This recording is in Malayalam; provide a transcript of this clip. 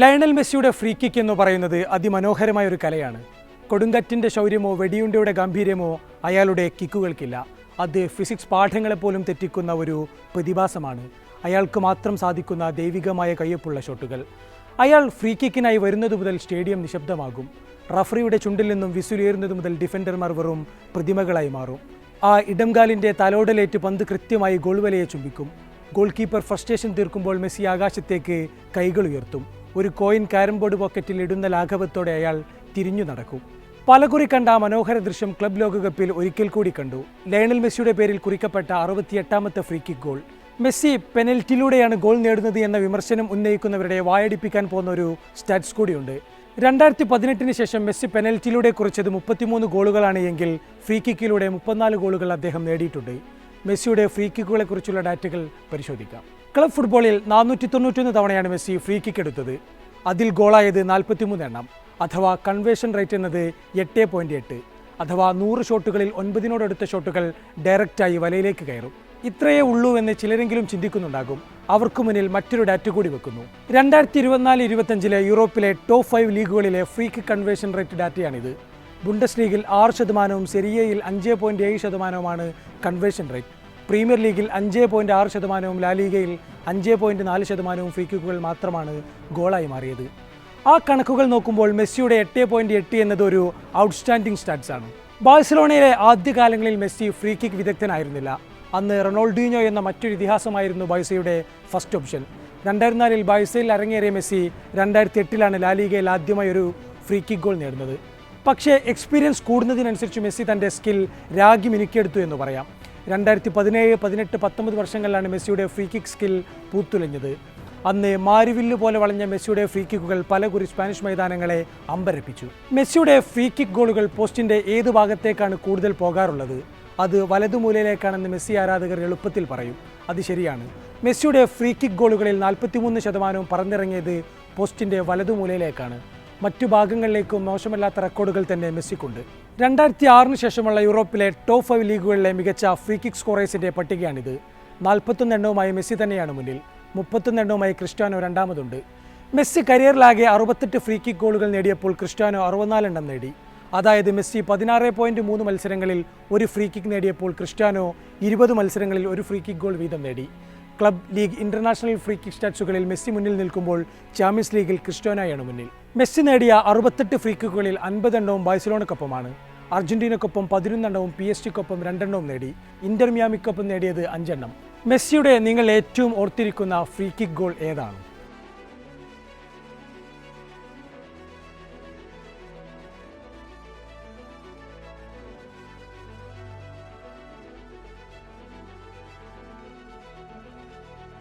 ലയണൽ മെസ്സിയുടെ ഫ്രീ കിക്ക് എന്ന് പറയുന്നത് അതിമനോഹരമായ ഒരു കലയാണ്. കൊടുങ്കറ്റിന്റെ ശൗര്യമോ വെടിയുണ്ടയുടെ ഗാംഭീര്യമോ അയാളുടെ കിക്കുകൾക്കില്ല അത് ഫിസിക്സ് പാഠങ്ങളെപ്പോലും തെറ്റിക്കുന്ന ഒരു പ്രതിഭാസമാണ്. അയാൾക്ക് മാത്രം സാധിക്കുന്ന ദൈവികമായ കയ്യൊപ്പുള്ള ഷോട്ടുകൾ അയാൾ ഫ്രീ കിക്കിനായി വരുന്നത് മുതൽ സ്റ്റേഡിയം നിശബ്ദമാകും. റഫറിയുടെ ചുണ്ടിൽ നിന്നും വിസുലേറുന്നത് മുതൽ ഡിഫൻഡർമാർ വെറും പ്രതിമകളായി മാറും. ആ ഇടംകാലിന്റെ തലോടലേറ്റ് പന്ത് കൃത്യമായി ഗോൾ വലയെ ചുംബിക്കും. ഗോൾ കീപ്പർ ഫ്രസ്ട്രേഷൻ തീർക്കുമ്പോൾ മെസ്സി ആകാശത്തേക്ക് കൈകൾ ഉയർത്തും. ഒരു കോയിൻ കാരംബോർഡ് പോക്കറ്റിൽ ഇടുന്ന ലാഘവത്തോടെ അയാൾ തിരിഞ്ഞു നടക്കും. പലകുറി കണ്ട മനോഹര ദൃശ്യം ക്ലബ് ലോകകപ്പിൽ ഒരിക്കൽ കൂടി കണ്ടു. ലയണൽ മെസ്സിയുടെ പേരിൽ കുറിക്കപ്പെട്ട അറുപത്തിയെട്ടാമത്തെ ഫ്രീ കിക്ക് ഗോൾ. മെസ്സി പെനൽറ്റിയിലൂടെയാണ് ഗോൾ നേടുന്നത് എന്ന വിമർശനം ഉന്നയിക്കുന്നവരുടെ വായടിപ്പിക്കാൻ പോകുന്ന ഒരു സ്റ്റാറ്റ്സ് കൂടിയുണ്ട്. രണ്ടായിരത്തി പതിനെട്ടിന് ശേഷം മെസ്സി പെനൽറ്റിയിലൂടെ കുറിച്ചത് മുപ്പത്തിമൂന്ന് ഗോളുകളാണ് എങ്കിൽ ഫ്രീ കിക്കിലൂടെ മുപ്പത്തിനാല് ഗോളുകൾ അദ്ദേഹം നേടിയിട്ടുണ്ട്. മെസ്സിയുടെ ഫ്രീ കിക്കുകളെക്കുറിച്ചുള്ള ഡാറ്റകൾ പരിശോധിക്കാം. ക്ലബ് ഫുട്ബോളിൽ നാനൂറ്റി തൊണ്ണൂറ്റൊന്ന് തവണയാണ് മെസ്സി ഫ്രീ കിക്ക് എടുത്തത്. അതിൽ ഗോളായത് നാൽപ്പത്തിമൂന്ന് എണ്ണം. അഥവാ കൺവേഷൻ റേറ്റ് എന്നത് എട്ട് പോയിന്റ് എട്ട്. അഥവാ നൂറ് ഷോട്ടുകളിൽ ഒൻപതിനോടടുത്ത ഷോട്ടുകൾ ഡയറക്റ്റായി വലയിലേക്ക് കയറും. ഇത്രയേ ഉള്ളൂ എന്ന് ചിലരെങ്കിലും ചിന്തിക്കുന്നുണ്ടാകും. അവർക്ക് മുന്നിൽ മറ്റൊരു ഡാറ്റ കൂടി വെക്കുന്നു. രണ്ടായിരത്തി ഇരുപത്തിനാല് ഇരുപത്തഞ്ചിലെ യൂറോപ്പിലെ ടോപ്പ് ഫൈവ് ലീഗുകളിലെ ഫ്രീ കിക്ക് കൺവേഷൻ റേറ്റ് ഡാറ്റയാണിത് ബുണ്ടസ് ലീഗിൽ ആറ് ശതമാനവും സെരിയയിൽ അഞ്ച് പോയിന്റ് ഏഴ് ശതമാനവുമാണ് കൺവേഷൻ റേറ്റ് പ്രീമിയർ ലീഗിൽ അഞ്ച് പോയിന്റ് ആറ് ശതമാനവും ലാലീഗയിൽ അഞ്ച് പോയിന്റ് നാല് ശതമാനവും ഫ്രീ കിക്കുകൾ മാത്രമാണ് ഗോളായി മാറിയത്. ആ കണക്കുകൾ നോക്കുമ്പോൾ മെസ്സിയുടെ എട്ട് പോയിന്റ് എട്ട് എന്നത് ഒരു ഔട്ട്സ്റ്റാൻഡിംഗ് സ്റ്റാറ്റ്സ് ആണ്. ബാഴ്സലോണയിലെ ആദ്യകാലങ്ങളിൽ മെസ്സി ഫ്രീ കിക്ക് വിദഗ്ധനായിരുന്നില്ല. അന്ന് റൊണാൾഡീനോ എന്ന മറ്റൊരു ഇതിഹാസമായിരുന്നു ബൈസയുടെ ഫസ്റ്റ് ഓപ്ഷൻ രണ്ടായിരത്തി നാലിൽ ബാഴ്സയിൽ അരങ്ങേറിയ മെസ്സി രണ്ടായിരത്തി എട്ടിലാണ് ലാലിഗയിൽ ആദ്യമായി ഒരു ഫ്രീ കിക്ക് ഗോൾ നേടുന്നത്. പക്ഷേ എക്സ്പീരിയൻസ് കൂടുന്നതിനനുസരിച്ച് മെസ്സി തന്റെ സ്കിൽ രാഗി മിനുക്കിയെടുത്തു എന്ന് പറയാം. രണ്ടായിരത്തി പതിനേഴ് പതിനെട്ട് പത്തൊമ്പത് വർഷങ്ങളിലാണ് മെസ്സിയുടെ ഫ്രീ കിക്ക് സ്കിൽ പൂത്തുലഞ്ഞത്. അന്ന് മാരിവില്ല് പോലെ വളഞ്ഞ മെസ്സിയുടെ ഫ്രീ കിക്കുകൾ പല കുറി സ്പാനിഷ് മൈതാനങ്ങളെ അമ്പരപ്പിച്ചു. മെസ്സിയുടെ ഫ്രീ കിക്ക് ഗോളുകൾ പോസ്റ്റിന്റെ ഏത് ഭാഗത്തേക്കാണ് കൂടുതൽ പോകാറുള്ളത്? അത് വലതുമൂലയിലേക്കാണെന്ന് മെസ്സി ആരാധകർ എളുപ്പത്തിൽ പറയും. അത് ശരിയാണ്. മെസ്സിയുടെ ഫ്രീ കിക്ക് ഗോളുകളിൽ നാൽപ്പത്തിമൂന്ന് ശതമാനവും പറന്നിറങ്ങിയത് പോസ്റ്റിന്റെ വലതുമൂലയിലേക്കാണ് മറ്റു ഭാഗങ്ങളിലേക്കും മോശമല്ലാത്ത റെക്കോർഡുകൾ തന്നെ മെസ്സിക്കുണ്ട്. രണ്ടായിരത്തി ആറിന് ശേഷമുള്ള യൂറോപ്പിലെ ടോപ്പ് ഫൈവ് ലീഗുകളിലെ മികച്ച ഫ്രീ കിക്ക് സ്കോറേഴ്സിന്റെ പട്ടികയാണിത്. നാൽപ്പത്തൊന്ന് എണ്ണവുമായി മെസ്സി തന്നെയാണ് മുന്നിൽ. മുപ്പത്തൊന്ന് എണ്ണവുമായി ക്രിസ്ത്യാനോ രണ്ടാമതുണ്ട്. മെസ്സി കരിയറിലാകെ അറുപത്തെട്ട് ഫ്രീ കിക്ക് ഗോളുകൾ നേടിയപ്പോൾ ക്രിസ്ത്യാനോ അറുപത്തിനാലെണ്ണം നേടി. അതായത് മെസ്സി പതിനാറ് പോയിന്റ് മൂന്ന് മത്സരങ്ങളിൽ ഒരു ഫ്രീ കിക്ക് നേടിയപ്പോൾ ക്രിസ്ത്യാനോ ഇരുപത് മത്സരങ്ങളിൽ ഒരു ഫ്രീ കിക്ക് ഗോൾ വീതം നേടി. Club league international free kick സ്റ്റാറ്റ്സുകളിൽ Messi മുന്നിൽ നിൽക്കുമ്പോൾ ചാമ്പ്യൻസ് ലീഗിൽ ക്രിസ്റ്റ്യാനോയാണ് മുന്നിൽ. മെസ്സി നേടിയ അറുപത്തെട്ട് ഫ്രീ കിക്കുകളിൽ അൻപതെണ്ണവും ബാഴ്സലോണക്കൊപ്പമാണ്. അർജന്റീനക്കൊപ്പം പതിനൊന്നെണ്ണവും പി എസ് ടിക്കൊപ്പം രണ്ടെണ്ണവും നേടി. ഇന്റർ മിയാമിക്കൊപ്പം നേടിയത് അഞ്ചെണ്ണം. മെസ്സിയുടെ നിങ്ങൾ ഏറ്റവും ഓർത്തിരിക്കുന്ന ഫ്രീ കിക്ക് ഗോൾ ഏതാണ്?